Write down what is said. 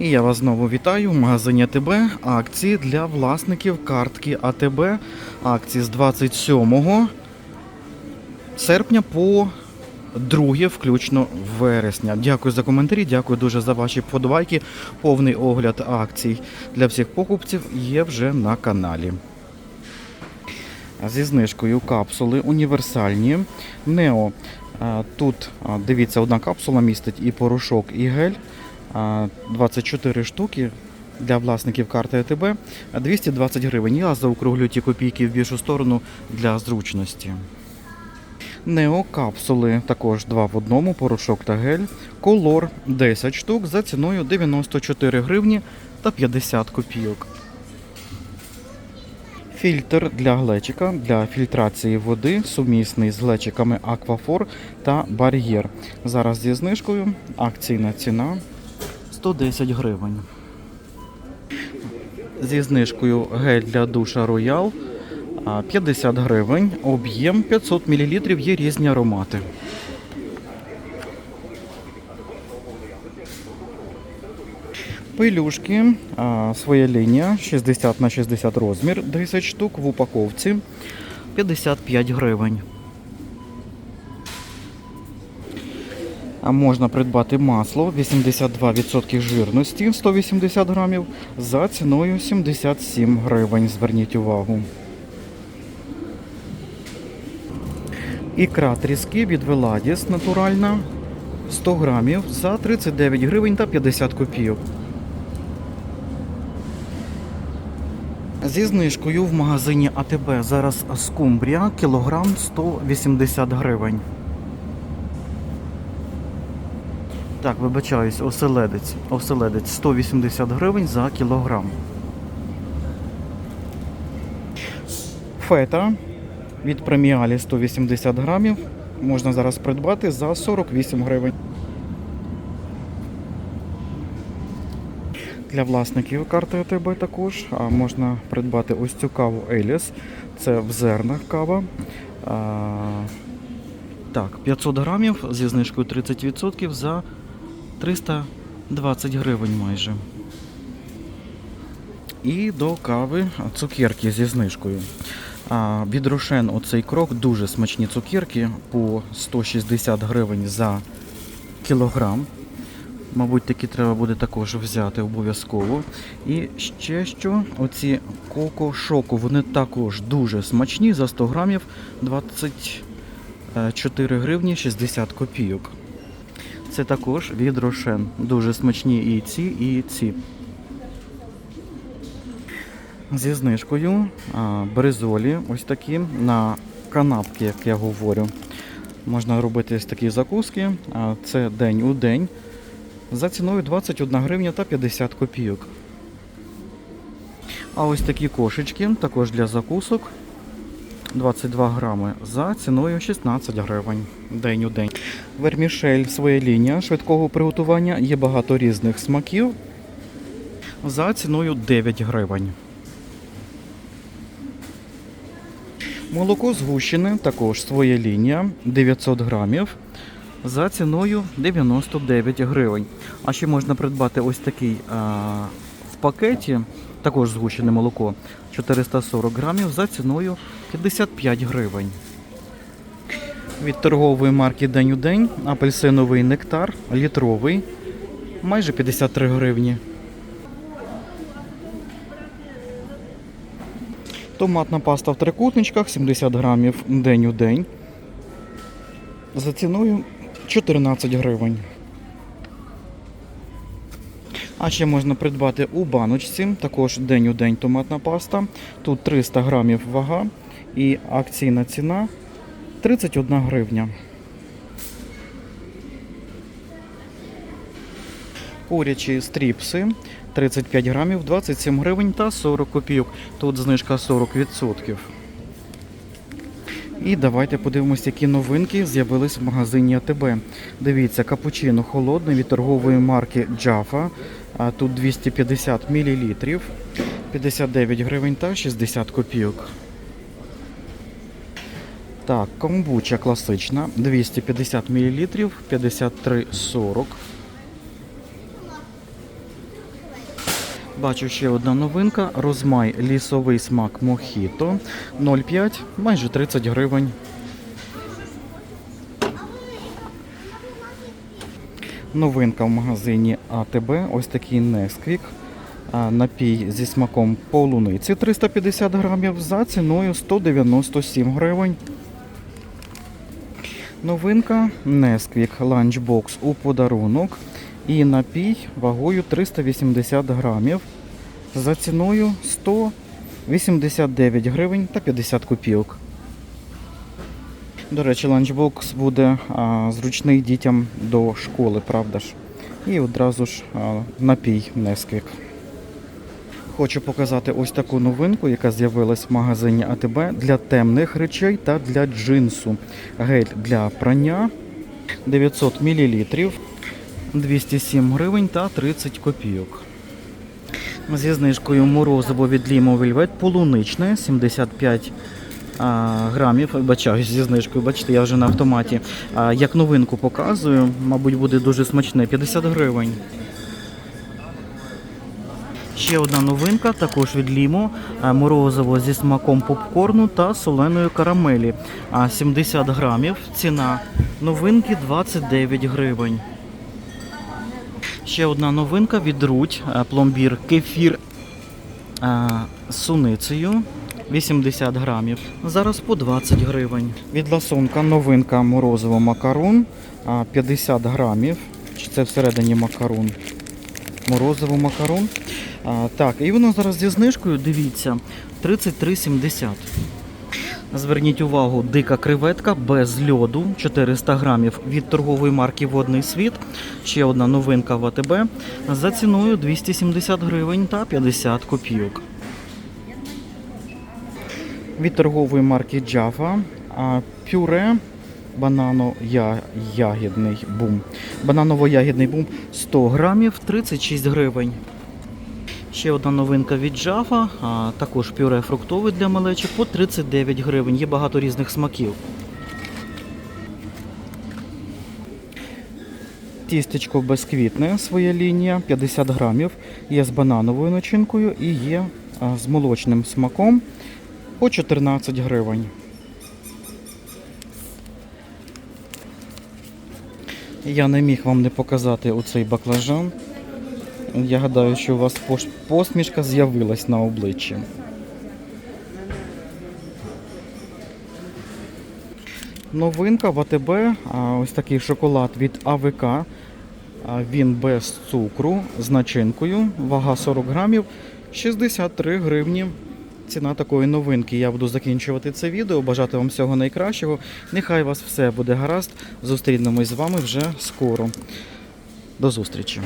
І я вас знову вітаю в магазині АТБ. Акції для власників картки АТБ. Акції з 27 серпня по 2 включно вересня. Дякую за коментарі, дякую дуже за ваші вподобайки. Повний огляд акцій для всіх покупців є вже на каналі. Зі знижкою капсули універсальні. Нео. Тут дивіться, одна капсула містить і порошок, і гель. А, 24 штуки для власників карти АТБ. 220 гривень. Я заокруглю ті копійки в більшу сторону для зручності. Нео капсули також два в одному, порошок та гель. Колор 10 штук за ціною 94 гривні та 50 копійок. Фільтр для глечика для фільтрації води сумісний з глечиками Аквафор та Бар'єр. Зараз зі знижкою акційна ціна 110 гривень. Зі знижкою гель для душа Роял 50 гривень, об'єм 500 мл, є різні аромати. Пилюшки, своя лінія 60 на 60 розмір, 10 штук в упаковці 55 гривень. Можна придбати масло 82% жирності 180 грамів за ціною 77 гривень. Зверніть увагу. Ікра тріски від Веладіс натуральна 100 грамів за 39 гривень та 50 копійок. Зі знижкою в магазині АТБ зараз скумбрія кілограм 180 гривень. Так, вибачаюсь, оселедець. Оселедець 180 гривень за кілограм. Фета від преміалі 180 грамів. Можна зараз придбати за 48 гривень. Для власників карти АТБ також а можна придбати ось цю каву Еліс. Це в зернах кава. А, так, 500 грамів зі знижкою 30% за 320 гривень майже. І до кави цукерки зі знижкою. А, від Рошен оцей крок дуже смачні цукерки по 160 гривень за кілограм. Мабуть, такі треба буде також взяти обов'язково. І ще що, оці коко шоку, вони також дуже смачні за 100 грамів 24 гривні 60 копійок. Це також від Рошен. Дуже смачні і ці, і ці. Зі знижкою а, бризолі, ось такі на канапки, як я говорю. Можна робити ось такі закуски. А, це день у день. За ціною 21 гривня та 50 копійок. А ось такі кошечки, також для закусок. 22 грами за ціною 16 гривень день у день. Вермішель своя лінія швидкого приготування. Є багато різних смаків. За ціною 9 гривень. Молоко згущене, також своя лінія 900 грамів. За ціною 99 гривень. А ще можна придбати ось такий а, в пакеті, також згущене молоко 440 грамів за ціною 55 гривень. Від торгової марки День у день апельсиновий нектар літровий майже 53 гривні. Томатна паста в трикутничках 70 грамів день у день. За ціною 14 гривень. А ще можна придбати у баночці, також день у день томатна паста. Тут 300 грамів вага і акційна ціна 31 гривня. Курячі стріпси 35 грамів, 27 гривень та 40 копійок. Тут знижка 40%. І давайте подивимося, які новинки з'явились в магазині АТБ. Дивіться, капучино холодний від торгової марки Jaffa. А Тут 250 мл, 59 гривень та 60 копійок. Так, комбуча класична, 250 мл, 53,40. Бачу ще одна новинка. Розмай лісовий смак Мохіто 0,5, майже 30 гривень. Новинка в магазині АТБ. Ось такий Несквік. Напій зі смаком полуниці 350 грамів за ціною 197 гривень. Новинка Несквік ланчбокс у подарунок. І напій вагою 380 грамів за ціною 189 гривень та 50 копійок. До речі, ланчбокс буде а, зручний дітям до школи, правда ж? І одразу ж а, напій Несквік. Хочу показати ось таку новинку, яка з'явилась в магазині АТБ для темних речей та для джинсу. Гель для прання 900 мл, 207 гривень та 30 копійок. Зі знижкою морозиво від Limo Velvet полуничне 75 а, грамів. Бачаю зі знижкою, бачите, я вже на автоматі. Як новинку показую, мабуть, буде дуже смачне 50 гривень. Ще одна новинка, також від Лімо, морозиво зі смаком попкорну та соленої карамелі. 70 грамів. Ціна новинки 29 гривень. Ще одна новинка від Руть, пломбір кефір з суницею. 80 грамів. Зараз по 20 гривень. Від ласунка новинка морозиво макарон 50 грамів. Чи це всередині макарон? Морозиво макарон. А, так, і воно зараз зі знижкою, дивіться, 33,70. Зверніть увагу, дика креветка без льоду, 400 грамів від торгової марки Водний світ. Ще одна новинка в АТБ за ціною 270 гривень та 50 копійок. Від торгової марки а, пюре банано-ягідний бум. Бананово-ягідний бум 100 грамів 36 гривень. Ще одна новинка від Java, а також пюре фруктове для малечі по 39 гривень. Є багато різних смаків. Тістечко безквітне, своя лінія, 50 грамів. Є з банановою начинкою і є з молочним смаком по 14 гривень. Я не міг вам не показати оцей баклажан. Я гадаю, що у вас посмішка з'явилась на обличчі. Новинка в АТБ, ось такий шоколад від АВК. Він без цукру з начинкою, вага 40 грамів, 63 гривні. Ціна такої новинки. Я буду закінчувати це відео. Бажати вам всього найкращого. Нехай вас все буде гаразд. Зустрінемось з вами вже скоро. До зустрічі!